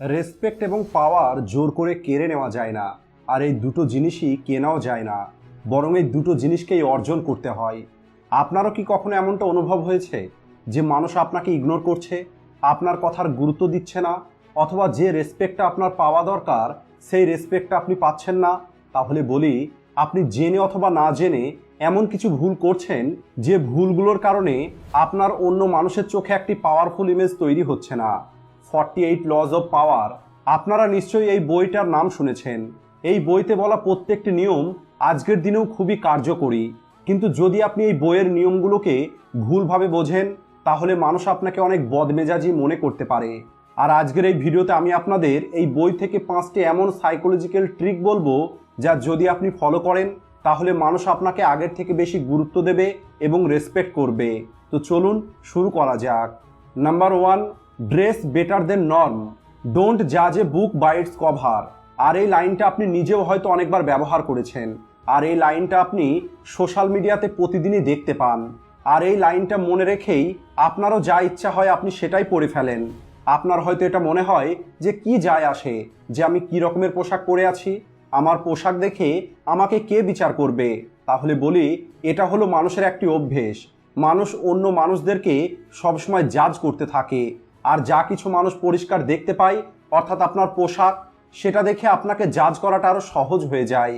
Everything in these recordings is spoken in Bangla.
রেসপেক্ট এবং পাওয়ার জোর করে কেড়ে নেওয়া যায় না। আর এই দুটো জিনিসই কেনাও যায় না। বরং এই দুটো জিনিসকেই অর্জন করতে হয়। আপনারও কি কখনো এমনটা অনুভব হয়েছে? যে মানুষ আপনাকে ইগনোর করছে, আপনার কথার গুরুত্ব দিচ্ছে না, অথবা যে রেসপেক্টটা আপনার পাওয়া দরকার, সেই রেসপেক্টটা আপনি পাচ্ছেন না? তাহলে বলি, আপনি জেনে অথবা না জেনে এমন কিছু ভুল করছেন, যে ভুলগুলোর কারণে আপনার অন্য মানুষের চোখে একটি পাওয়ারফুল ইমেজ তৈরি হচ্ছে না। Forty eight laws of power আপনারা নিশ্চয়ই এই বইটার নাম শুনেছেন। এই বইতে বলা প্রত্যেকটি নিয়ম আজকের দিনেও খুবই কার্যকরী। কিন্তু যদি আপনি এই বইয়ের নিয়মগুলোকে ভুলভাবে বোঝেন, তাহলে মানুষ আপনাকে অনেক বদমেজাজি মনে করতে পারে। আর আজকের এই ভিডিওতে আমি আপনাদের এই বই থেকে পাঁচটি এমন সাইকোলজিক্যাল ট্রিক বলব, যা যদি আপনি ফলো করেন, তাহলে মানুষ আপনাকে আগের থেকে বেশি গুরুত্ব দেবে এবং রেসপেক্ট করবে। তো চলুন শুরু করা যাক। Number one dress better than norm don't জাজ a book by its cover আর এই লাইনটা আপনি নিজেও হয়তো অনেকবার ব্যবহার করেছেন। আর এই লাইনটা আপনি সোশ্যাল মিডিয়াতে প্রতিদিনই দেখতে পান। আর এই লাইনটা মনে রেখেই আপনারও যা ইচ্ছা হয় আপনি সেটাই পরে ফেলেন। আপনার হয়তো এটা মনে হয় যে কি যায় আসে, যে আমি কি রকমের পোশাক পরে আছি? আমার পোশাক দেখে আমাকে কে বিচার করবে? তাহলে বলি, এটা হলো মানুষের একটি অভ্যেস। মানুষ অন্য মানুষদেরকে সবসময় জাজ করতে থাকে। আর যা কিছু মানুষ পরিষ্কার দেখতে পায়, অর্থাৎ আপনার পোশাক, সেটা দেখে আপনাকে জাজ করাটা আরও সহজ হয়ে যায়।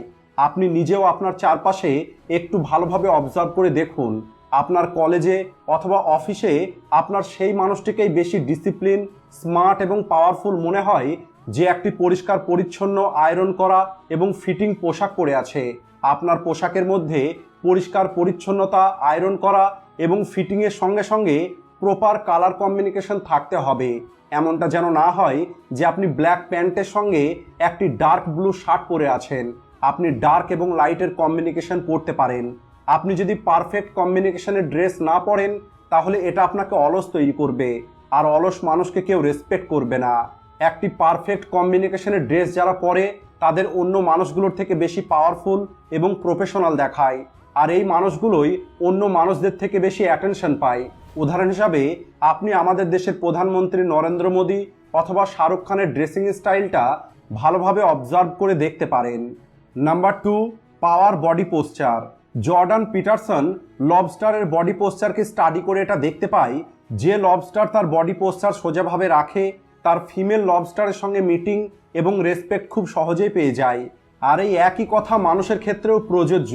আপনি নিজেও আপনার চারপাশে একটু ভালোভাবে অবজার্ভ করে দেখুন। আপনার কলেজে অথবা অফিসে আপনার সেই মানুষটিকেই বেশি ডিসিপ্লিন স্মার্ট এবং পাওয়ারফুল মনে হয়, যে একটি পরিষ্কার, পরিচ্ছন্ন আয়রন করা এবং ফিটিং পোশাক পরে আছে। আপনার পোশাকের মধ্যে পরিষ্কার, পরিচ্ছন্নতা আয়রন করা এবং ফিটিংয়ের সঙ্গে সঙ্গে প্রপার কালার কম্বিনিকেশন থাকতে হবে। এমনটা যেন না হয় যে আপনি ব্ল্যাক প্যান্টের সঙ্গে একটি ডার্ক ব্লু শার্ট পরে আছেন। আপনি ডার্ক এবং লাইটের কম্বিনিকেশন পরতে পারেন। আপনি যদি পারফেক্ট কম্বিনিকেশনের ড্রেস না পরেন, তাহলে এটা আপনাকে অলস তৈরি করবে। আর অলস মানুষকে কেউ রেসপেক্ট করবে না। একটি পারফেক্ট কম্বিনিকেশনের ড্রেস যারা পরে, তাদের অন্য মানুষগুলোর থেকে বেশি পাওয়ারফুল এবং প্রফেশনাল দেখায়। আর এই মানুষগুলোই অন্য মানুষদের থেকে বেশি অ্যাটেনশন পায়। উদাহরণ হিসাবে, আপনি আমাদের দেশের প্রধানমন্ত্রী নরেন্দ্র মোদী অথবা শাহরুখ খানের ড্রেসিং স্টাইলটা ভালোভাবে অবজার্ভ করে দেখতে পারেন। Number two power body posture Jordan Peterson লবস্টারের body পোস্চারকে স্টাডি করে এটা দেখতে পাই। যে লবস্টার তার বডি পোস্চার সোজাভাবে রাখে, তার ফিমেল লবস্টারের সঙ্গে মিটিং এবং রেসপেক্ট খুব সহজেই পেয়ে যায়। আর এই একই কথা মানুষের ক্ষেত্রেও প্রযোজ্য।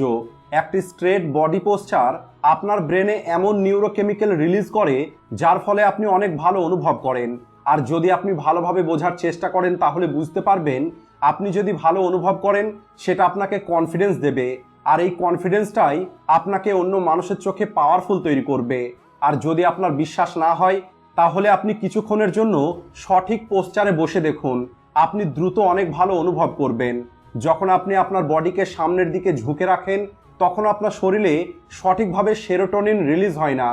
একটি স্ট্রেট বডি পোস্চার আপনার ব্রেনে এমন নিউরোকেমিক্যাল রিলিজ করে, যার ফলে আপনি অনেক ভালো অনুভব করেন। আর যদি আপনি ভালোভাবে বোঝার চেষ্টা করেন, তাহলে বুঝতে পারবেন, আপনি যদি ভালো অনুভব করেন, সেটা আপনাকে কনফিডেন্স দেবে। আর এই কনফিডেন্সটাই আপনাকে অন্য মানুষের চোখে পাওয়ারফুল তৈরি করবে। আর যদি আপনার বিশ্বাস না হয়, তাহলে আপনি কিছুক্ষণের জন্য সঠিক পোস্টারে বসে দেখুন। আপনি দ্রুত অনেক ভালো অনুভব করবেন। যখন আপনি আপনার বডিকে সামনের দিকে ঝুঁকে রাখেন তখন আপনার শরীরে সঠিকভাবে সেরোটোনিন রিলিজ হয় না,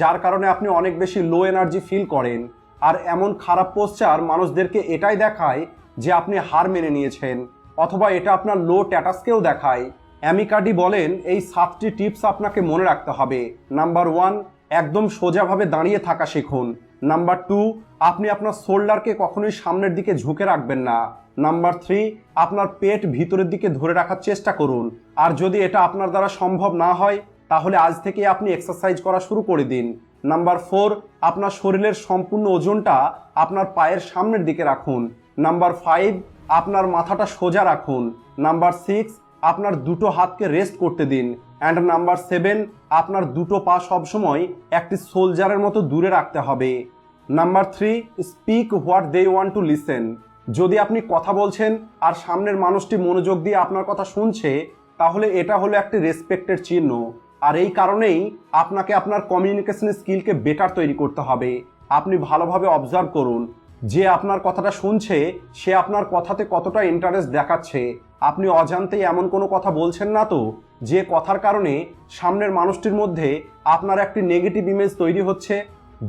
যার কারণে আপনি অনেক বেশি লো এনার্জি ফিল করেন। আর এমন খারাপ পোস্টার মানুষদেরকে এটাই দেখায় যে আপনি হার মেনে নিয়েছেন, অথবা এটা আপনার লো ট্যাটাসকেও দেখায়। অ্যামিকাডি বলেন, এই সাতটি টিপস আপনাকে মনে রাখতে হবে। নাম্বার ওয়ান একদম সোজাভাবে দাঁড়িয়ে থাকা শিখুন। নাম্বার টু আপনি আপনার শোল্ডারকে কখনোই সামনের দিকে ঝুঁকে রাখবেন না। নাম্বার থ্রি আপনার পেট ভিতরের দিকে ধরে রাখার চেষ্টা করুন। আর যদি এটা আপনার দ্বারা সম্ভব না হয়, তাহলে আজ থেকে আপনি এক্সারসাইজ করা শুরু করে দিন। নাম্বার ফোর আপনার শরীরের সম্পূর্ণ ওজনটা আপনার পায়ের সামনের দিকে রাখুন। নাম্বার ফাইভ আপনার মাথাটা সোজা রাখুন। নাম্বার সিক্স আপনার দুটো হাতকে রেস্ট করতে দিন। অ্যান্ড নাম্বার সেভেন আপনার দুটো পা সবসময় একটি সোলজারের মতো দূরে রাখতে হবে। Number three speak what they want to listen যদি আপনি কথা বলছেন আর সামনের মানুষটি মনোযোগ দিয়ে আপনার কথা শুনছে, তাহলে এটা হলো একটি রেসপেক্টের চিহ্ন। আর এই কারণেই আপনাকে আপনার কমিউনিকেশন স্কিলকে বেটার তৈরি করতে হবে। আপনি ভালোভাবে অবজার্ভ করুন। যে আপনার কথাটা শুনছে, সে আপনার কথাতে কতটা ইন্টারেস্ট দেখাচ্ছে। আপনি অজান্তেই এমন কোনো কথা বলছেন না তো, যে কথার কারণে সামনের মানুষটির মধ্যে আপনার একটি নেগেটিভ ইমেজ তৈরি হচ্ছে।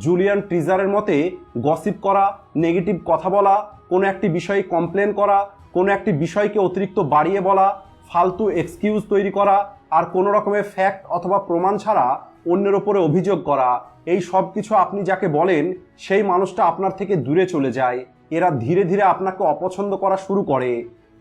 জুলিয়ান ট্রিজারের মতে গসিপ করা নেগেটিভ কথা বলা, কোনো একটি বিষয়ে কমপ্লেন করা, কোনো একটি বিষয়কে অতিরিক্ত বাড়িয়ে বলা, ফালতু এক্সকিউজ তৈরি করা, আর কোনো রকমের ফ্যাক্ট অথবা প্রমাণ ছাড়া অন্যের ওপরে অভিযোগ করা, এই সব কিছু আপনি যাকে বলেন, সেই মানুষটা আপনার থেকে দূরে চলে যায়। এরা ধীরে ধীরে আপনাকে অপছন্দ করা শুরু করে।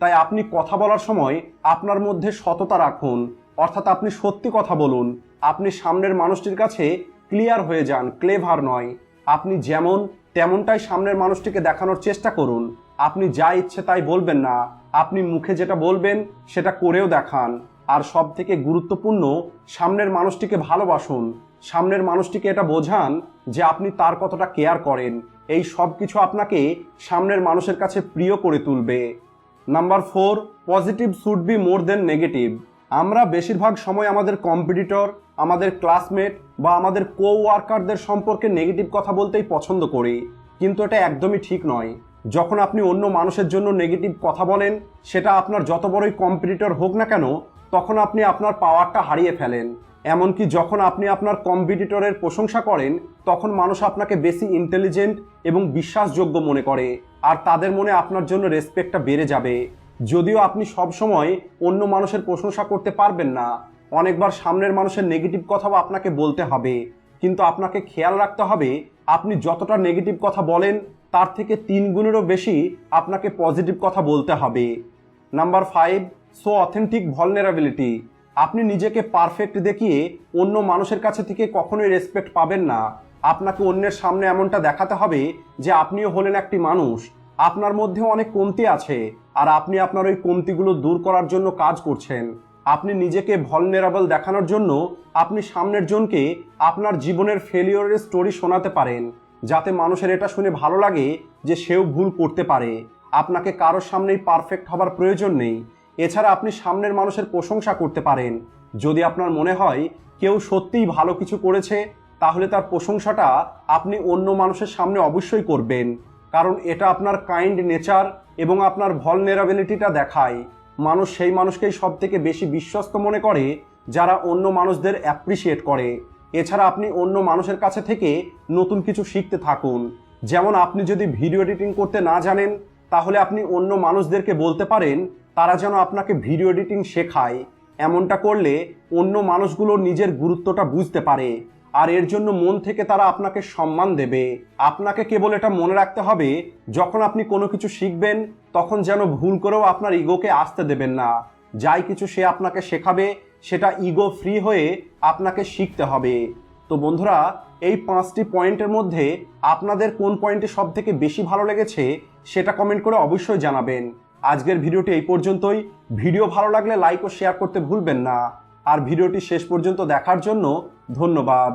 তাই আপনি কথা বলার সময় আপনার মধ্যে সততা রাখুন। অর্থাৎ আপনি সত্যি কথা বলুন। আপনি সামনের মানুষটির কাছে ক্লিয়ার হয়ে যান ক্লেভার নয়। আপনি যেমন তেমনটাই সামনের মানুষটিকে দেখানোর চেষ্টা করুন। আপনি যা ইচ্ছে তাই বলবেন না। আপনি মুখে যেটা বলবেন, সেটা করেও দেখান। আর সব থেকে গুরুত্বপূর্ণ, সামনের মানুষটিকে ভালোবাসুন। সামনের মানুষটিকে এটা বোঝান যে আপনি তার কতটা কেয়ার করেন। এই সব কিছু আপনাকে সামনের মানুষের কাছে প্রিয় করে তুলবে। Number four positive should be more than negative আমরা বেশিরভাগ সময় আমাদের কম্পিটিটর আমাদের ক্লাসমেট বা আমাদের কো ওয়ার্কারদের সম্পর্কে নেগেটিভ কথা বলতেই পছন্দ করি। কিন্তু এটা একদমই ঠিক নয়। যখন আপনি অন্য মানুষের জন্য নেগেটিভ কথা বলেন, সেটা আপনার যত বড়ই কম্পিটিটর হোক না কেন, তখন আপনি আপনার পাওয়ারটা হারিয়ে ফেলেন। এমনকি যখন আপনি আপনার কম্পিটিটরের প্রশংসা করেন, তখন মানুষ আপনাকে বেশি ইন্টেলিজেন্ট এবং বিশ্বাসযোগ্য মনে করে, আর তাদের মনে আপনার জন্য রেসপেক্টটা বেড়ে যাবে। যদিও আপনি সব সময় অন্য মানুষের প্রশংসা করতে পারবেন না, অনেকবার সামনের মানুষের নেগেটিভ কথাও আপনাকে বলতে হবে। কিন্তু আপনাকে খেয়াল রাখতে হবে, আপনি যতটা নেগেটিভ কথা বলেন, তার থেকে তিন গুণেরও বেশি আপনাকে পজিটিভ কথা বলতে হবে। Number five so authentic vulnerability আপনি নিজেকে পারফেক্ট দেখিয়ে অন্য মানুষের কাছে থেকে কখনোই রেসপেক্ট পাবেন না। আপনাকে অন্যের সামনে এমনটা দেখাতে হবে যে আপনিও হলেন একটি মানুষ। আপনার মধ্যে অনেক কমতি আছে আর আপনি আপনার ওই কমতিগুলো দূর করার জন্য কাজ করছেন। আপনি নিজেকে ভলনেরাবল দেখানোর জন্য আপনি সামনের জনকে আপনার জীবনের ফেলিওরের স্টোরি শোনাতে পারেন, যাতে মানুষের এটা শুনে ভালো লাগে যে সেও ভুল করতে পারে। আপনাকে কারোর সামনেই পারফেক্ট হবার প্রয়োজন নেই। এছাড়া আপনি সামনের মানুষের প্রশংসা করতে পারেন। যদি আপনার মনে হয় কেউ সত্যিই ভালো কিছু করেছে, তাহলে তার প্রশংসাটা আপনি অন্য মানুষের সামনে অবশ্যই করবেন। কারণ এটা আপনার কাইন্ড নেচার এবং আপনার ভলনেরাবিলিটিটা দেখায়। মানুষ সেই মানুষকেই সব থেকে বেশি বিশ্বস্ত মনে করে, যারা অন্য মানুষদের অ্যাপ্রিসিয়েট করে। এছাড়া আপনি অন্য মানুষের কাছে থেকে নতুন কিছু শিখতে থাকুন। যেমন আপনি যদি ভিডিও এডিটিং করতে না জানেন তাহলে আপনি অন্য মানুষদেরকে বলতে পারেন, তারা যেন আপনাকে ভিডিও এডিটিং শেখায়। এমনটা করলে অন্য মানুষগুলো নিজের গুরুত্বটা বুঝতে পারে, আর এর জন্য মন থেকে তারা আপনাকে সম্মান দেবে। আপনাকে কেবল এটা মনে রাখতে হবে, যখন আপনি কোনো কিছু শিখবেন, তখন যেন ভুল করেও আপনার ইগোকে আসতে দেবেন না। যাই কিছু সে আপনাকে শেখাবে, সেটা ইগো ফ্রি হয়ে আপনাকে শিখতে হবে। তো বন্ধুরা, এই পাঁচটি পয়েন্টের মধ্যে আপনাদের কোন পয়েন্টটি সব থেকে বেশি ভালো লেগেছে সেটা কমেন্ট করে অবশ্যই জানাবেন। আজকের ভিডিওটি এই পর্যন্তই। ভিডিও ভালো লাগলে লাইক ও শেয়ার করতে ভুলবেন না। আর ভিডিওটি শেষ পর্যন্ত দেখার জন্য ধন্যবাদ।